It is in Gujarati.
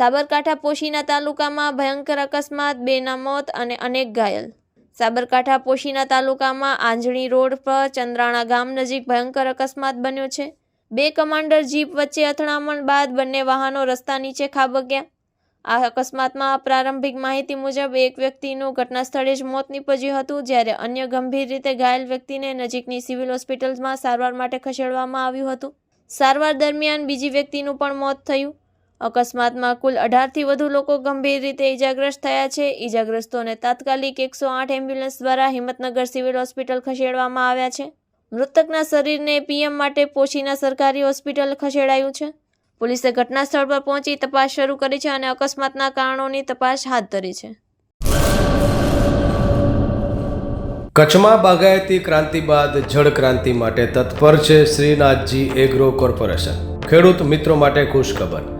સાબરકાંઠા પોશીના તાલુકામાં ભયંકર અકસ્માત, બેના મોત અને અનેક ઘાયલ. સાબરકાંઠા પોશીના તાલુકામાં આંજણી રોડ પર ચંદ્રાણા ગામ નજીક ભયંકર અકસ્માત બન્યો છે. બે કમાન્ડર જીપ વચ્ચે અથડામણ બાદ બંને વાહનો રસ્તા નીચે ખાબક્યા. આ અકસ્માતમાં પ્રારંભિક માહિતી મુજબ એક વ્યક્તિનું ઘટના સ્થળે જ મોત નીપજ્યું હતું, જ્યારે અન્ય ગંભીર રીતે ઘાયલ વ્યક્તિને નજીકની સિવિલ હોસ્પિટલમાં સારવાર માટે ખસેડવામાં આવ્યું હતું. સારવાર દરમિયાન બીજી વ્યક્તિનું પણ મોત થયું. અકસ્માતમાં કુલ અઢારથી વધુ લોકો ગંભીર રીતે ઇજાગ્રસ્ત થયા છે. ઇજાગ્રસ્તોને તાત્કાલિક એકસો આઠ એમ્બ્યુલન્સ દ્વારા હિંમતનગર સિવિલ હોસ્પિટલ ખસેડવામાં આવ્યા છે. મૃતકના શરીરને પીએમ માટે પોશીના સરકારી હોસ્પિટલ ખસેડાયું છે. પોલીસે ઘટના સ્થળ પર પહોંચી તપાસ શરૂ કરી છે અને અકસ્માતના કારણોની તપાસ હાથ ધરી છે. કચ્છમાં બાગાયતી ક્રાંતિ બાદ જળ ક્રાંતિ માટે તત્પર છે શ્રીનાથજી એગ્રો કોર્પોરેશન. ખેડૂત મિત્રો માટે ખુશખબર.